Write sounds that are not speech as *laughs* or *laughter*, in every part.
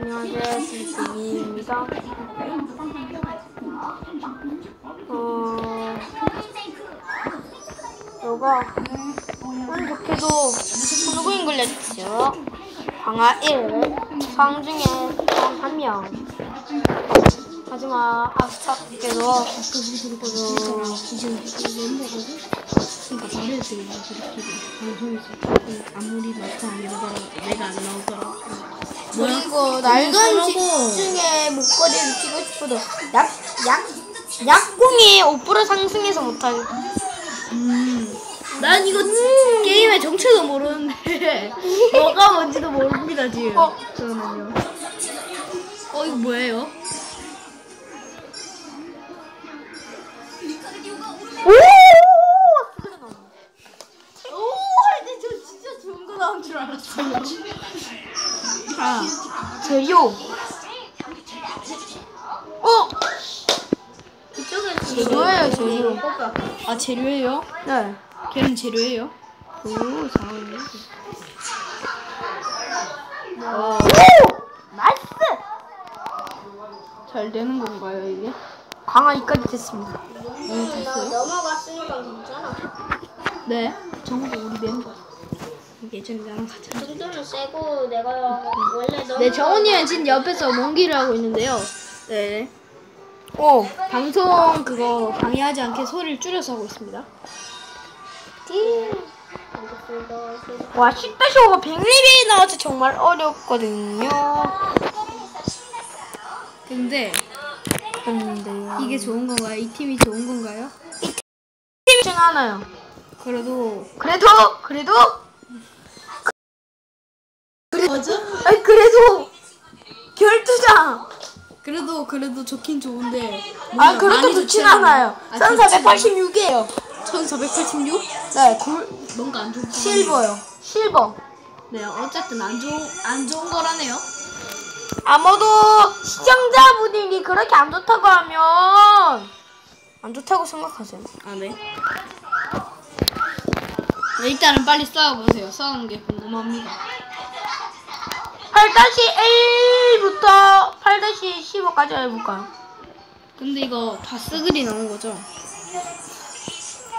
안녕하세요, 스미입니다. 어, 요가 운 좋게도 누구인 걸렸죠? 방아 1, 상 중에 한 명. 하지만 아쉽게도 말해도 돼요. 저렇게 방송에서 아무리 마스터 안 해보더라도 내가 안 나오더라고. 그리고 낡은 서러고. 집중의 목걸이를 끼고 싶어도 약, 약, 약공이 5% 상승해서 못할 음. 난 이거 게임의 정체도 모르는데 *laughs* 뭐가 뭔지도 모릅니다 지금. 어. 저는요. 어 이거 뭐예요? 아 재료예요? 네. 걔는 재료예요? 오, 잘하네. 어, 나이스! 잘 되는 건가요 이게? 2까지 됐습니다. 네, 됐어요. 넘어갔으니까 괜찮아. 네. 정도 우리 멤버. 예전에 나랑 같이 한 정도는 세고 내가 원래 너무 네, 정훈이는 지금 옆에서 몽기를 하고 있는데요. 네. 오. 방송 그거 방해하지 않게 소리를 줄여서 하고 있습니다. 와, 10-5가 100레벨이 나와서 정말 어렵거든요. 근데 근데요. 이게 좋은 건가요? 이 팀이 좋은 건가요? 팀중 하나요. 그래도 그래도, 그래도, 그래도 그래도 좋긴 좋은데 아, 그렇게 좋진 않아요. 아, 1486이에요. 1486? 네, 골, 뭔가 안 좋은 거 실버요. 실버. 네, 어쨌든 안 좋은 안 좋은 거라네요. 아마도 시청자분들이 그렇게 안 좋다고 하면 안 좋다고 생각하세요. 아, 네. 네, 일단은 빨리 싸워보세요. 싸우는 게 궁금합니다. 8-1부터 8-15까지 해볼까요? 근데 이거 다 쓰글이 나온 거죠?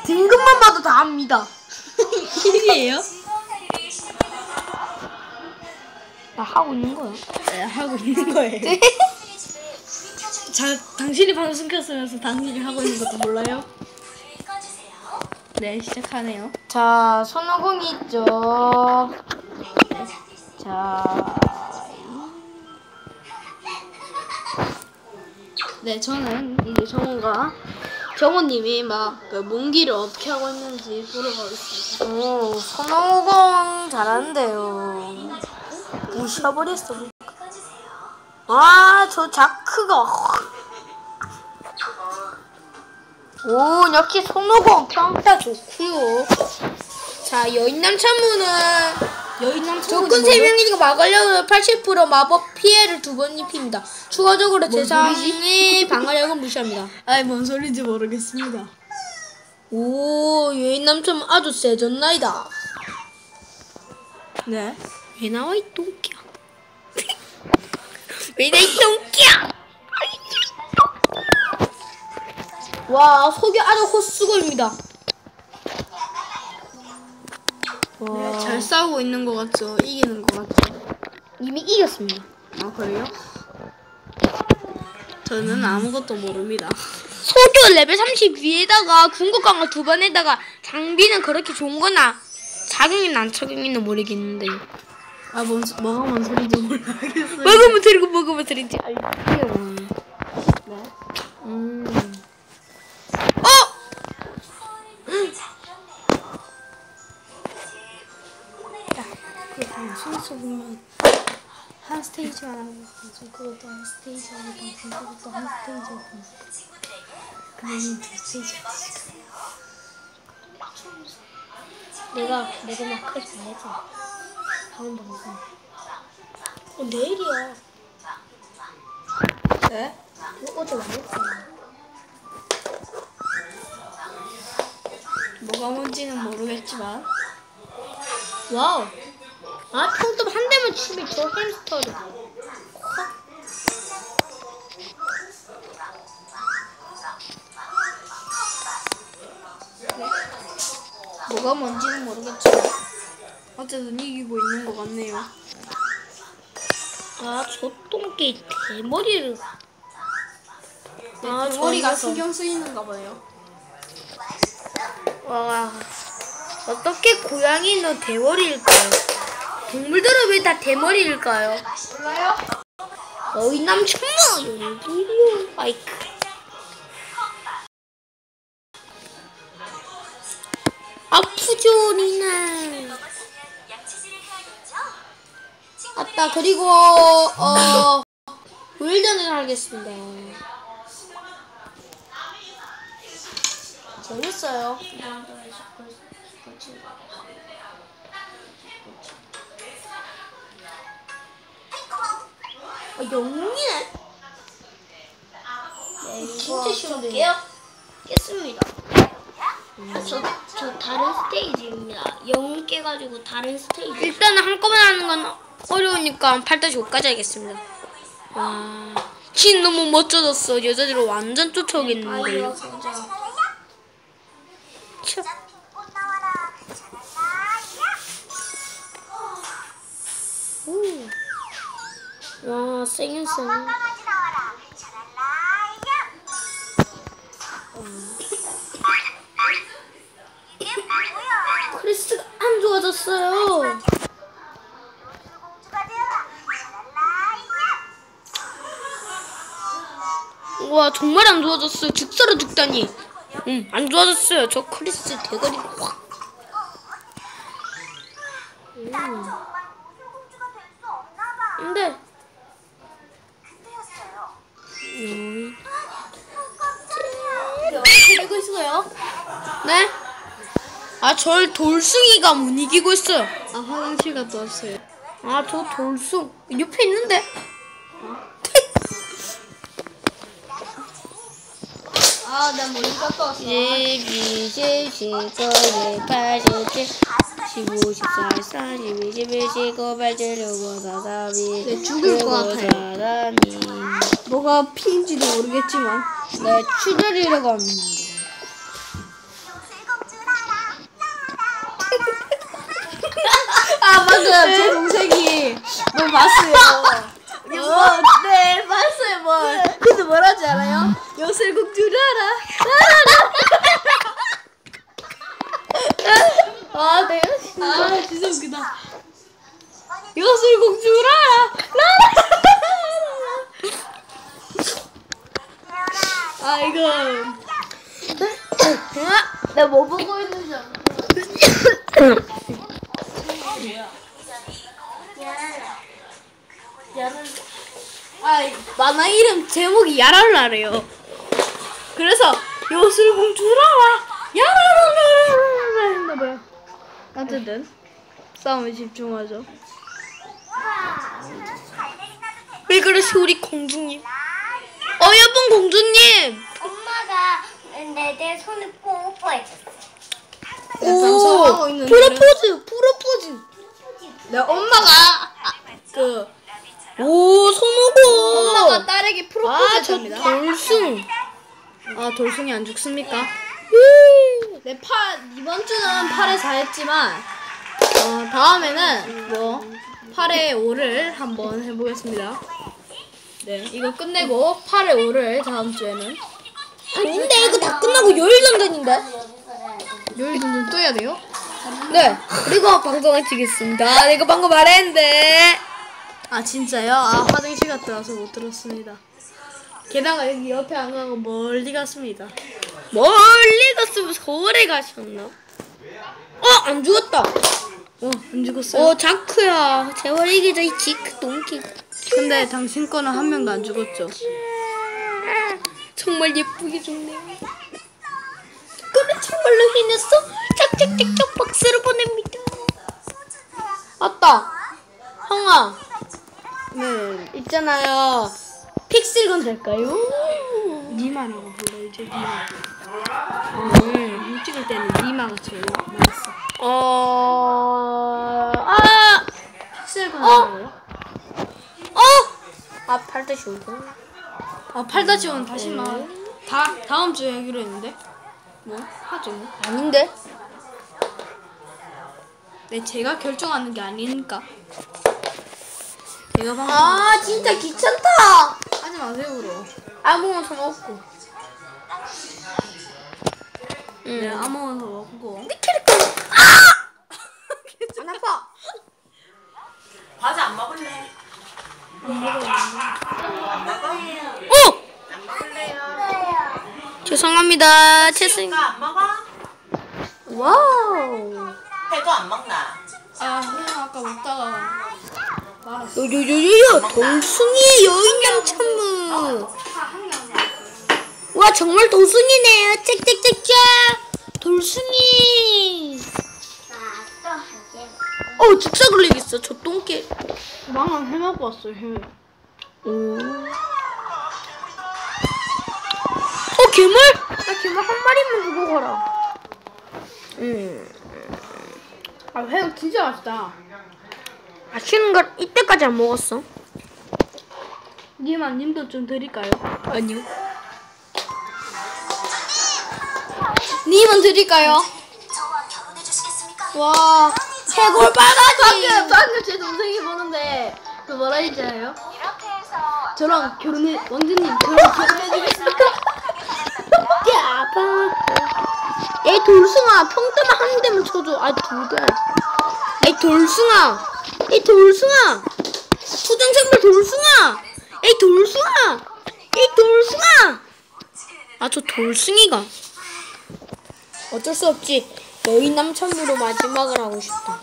등급만 봐도 다 압니다. 일이에요? 나 하고 있는 거야. 네, 하고 있는 거예요. *laughs* 자, 당신이 방송 켰으면서 당신이 하고 있는 것도 몰라요? 네, 시작하네요. 자, 손오공이 있죠. 자, 네, 저는 이제 정우가 정우님이 막그 몽기를 어떻게 하고 있는지 보러 가겠습니다. 오, 손오공 잘하는데요. 부셔버렸어. 와, 저 자크가. 오, 역시 손오공 평타 좋고요. 자, 여인남 참무는 여인남 적군 3명이니까 막으려고 80% 마법 피해를 두 번 입힙니다. 추가적으로 재상의 방어력은 무시합니다. 아이 뭔 소리인지 모르겠습니다. 오, 여인남 참무 아주 세졌나이다. 네. 왜 나와 이 똥끼야? *laughs* 왜 나와 이 똥끼야? 와, 속이 아주 호수고입니다. 와, 네, 잘 싸우고 있는 것 같죠? 이기는 것 같죠? 이미 이겼습니다. 아 그래요? 저는 아무것도 모릅니다. 소교 레벨 30 위에다가 궁극 강화 두 번에다가 장비는 그렇게 좋은 거나 착용이나 안 착용이나 모르겠는데 아 뭔, 소- 뭐가 뭔 소리인지 모르겠어요. 먹으면 드리고 먹으면 드리지 알지요 네. 음. 그 보면 한 스테이지만 하고 방송 그것도 한 스테이지 하고 그것도 한 스테이지 하고 그러면 두 스테이지 내가 내가 막 그러지 말자 다음 방송 어 내일이야 네? 너 어제 말했잖아 뭐가 뭔지는 모르겠지만 와우 아 평점 한 대만 치면 저 햄스터를. 뭐가 뭔지는 모르겠지만 어쨌든 이기고 있는 것 같네요. 아 저 똥개 대머리를. 아 머리가. 신경 쓰이는가 봐요. 와 어떻게 고양이는 대머리일까요? 동물들은 왜 다 대머리일까요? 몰라요? 어이 남친마 여기요 아이크 아프죠 니나 아따 그리고 어 우일전을 하겠습니다 재밌어요. 아 영웅이네 네, 진짜 쉬운데요? 깼습니다. 저, 저 다른 스테이지입니다. 영웅 깨가지고 다른 스테이지. 일단은 한꺼번에 하는 건 어려우니까 8-5까지 하겠습니다. 와, 진 너무 멋져졌어. 여자들 완전 쫓아오겠는데요. 진짜. 와, 세긴 세네. 크리스가 안 좋아졌어요. 와 정말 안 좋아졌어요. 죽서로 죽다니. 응, 안 좋아졌어요. 저 크리스 대가리 확. 아, 절 돌숭이가 못 이기고 있어요. 아 화장실 갔다 왔어요. 아, 저 돌숭 옆에 있는데. 아, 나 멀리 갔다 왔어. 12, 17, 19, 87, 15, 14, 32, 11, 19, 87, 65, 42, 네, 죽을 것 같아요. 43이. 뭐가 피인지도 모르겠지만. 네, 출혈이라고 합니다. 아 방금 제 동생이 뭐 봤어요. *laughs* 어, 네 봤어요 뭐. 근데 뭐라지 알아요? 요술공주라라. 아 내가 진짜 아 진짜 웃기다. 요술공주라라. 아 이거. 나뭐 보고 있는지 알아? 아, *laughs* 만화 이름 제목이 야랄라래요. 그래서 요술공주라와 야랄라라라 했나봐요. 어쨌든 싸움에 집중하죠. 왜 그러시 우리 공주님? 어, 예쁜 공주님. 엄마가 내, 내 손을 뽀뽀해줬어. 있는 프로포즈, 프로포즈. 내 엄마가 아, 그 오, 손오고. 엄마가 딸에게 아, 프로포즈 저 합니다. 돌숭. 아 돌숭이 안 죽습니까? 음. 네, 팔 이번 주는 8에 4했지만 어, 다음에는 뭐 8에 5를 한번 해보겠습니다. 네, 이거 끝내고 8에 5를 다음 주에는 근데 이거 다 끝나고 요일 전전인데? 요일 든든 또 해야 돼요? 네. 그리고 방송을 치겠습니다. 내가 방금 말했는데. 아 진짜요? 아 화장실 갔다 와서 못 들었습니다. 게다가 여기 옆에 안 가고 멀리 갔습니다. 멀리 갔으면 서울에 가셨나? 어, 안 죽었다. 어, 안 죽었어요? 어, 자크야. 제발 이기자, 이 지크 동키. 근데 당신 거는 한 명도 안 죽었죠? 정말 예쁘게 죽네요. 그래, 정말로 해냈어? 짝짝짝짝 박수를 보냅니다. 아따. 형아, 네, 있잖아요. 픽셀건 될까요? 니마라고 불러야죠, 니마. 음. 음, 찍을 때는 니마가 제일 맛있어. 어, 아, 픽셀 건너고요. 어! 아 8-5군. 아, 8-5는 다시 말. 다 다음 주에 하기로 했는데. 뭐 하죠. 뭐. 아닌데? 네, 제가 결정하는 게 아니니까. 제가 방금 아 진짜 귀찮다. 하지 마세요, 그럼. 아무거나 먹고. 네, 아무거나 먹고. 내 캐릭터. 아! *laughs* 안 아파. 과자 안 먹을래? 어! 안 먹을래요? 죄송합니다. 채승. 안 먹어? 와우. 해도 안 먹나? 아, 그냥 아까 먹다가. 요요요요요 동숭이의 여인양 천무. 와 정말 동숭이네요. 짹짹짹짹. 돌숭이. 어 직사 걸리겠어. 저 똥개. 방금 해 먹고 왔어요. 오. 어 괴물? 나 괴물 한 마리만 두고 가라. 음. 아, 회 진짜 맛있다. 아쉬운 걸 이때까지 안 먹었어. 님아, 님도 좀 드릴까요? 아니요. 님은 드릴까요? 와, 해골 빨가지. 방금, 방금 제 동생이 보는데, 그 뭐라 했지 않아요? 저랑 결혼해, 왕주님, 저랑 결혼해 주겠습니까? 야 아파. 에이 돌숭아 평 때만 한 대만 쳐줘. 아두 대. 에이 돌숭아. 에이 돌숭아. 초등생물 돌숭아. 에이 돌숭아. 에이 돌숭아. 아 저 돌숭이가. 어쩔 수 없지. 여인 남천으로 마지막을 하고 싶다.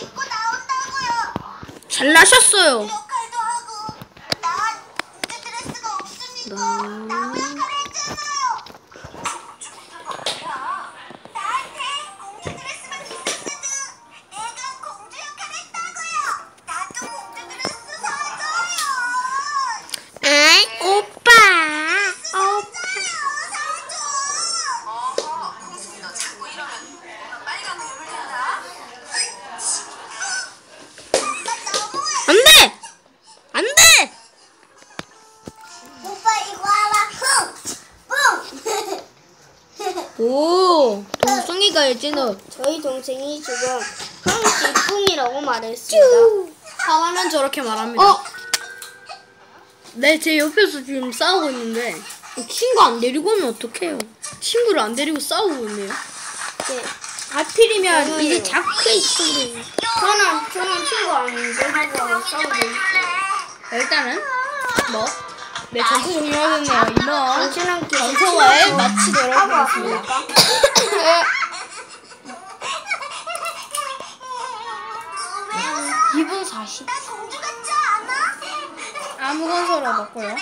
입고 나온다고요. 잘나셨어요. 역할도 하고 난 공주 드 동숭이가 예진어. 저희 동생이 지금 형씨 뿡이라고 말했습니다. 하나는 저렇게 말합니다. 어, 네, 제 옆에서 지금 싸우고 있는데, 친구 안 데리고 오면 어떡해요? 친구를 안 데리고 싸우고 있네요. 네. 하필이면 이제 자크 그래. 저는 저는 친구 안 데리고 싸우고 일단은, 뭐, 네, 전투 종료하겠네요. 이번 방송을 마치도록 하겠습니다. *laughs* 2분 40. 공주 같지 않아? 아무 건 서로 먹고요.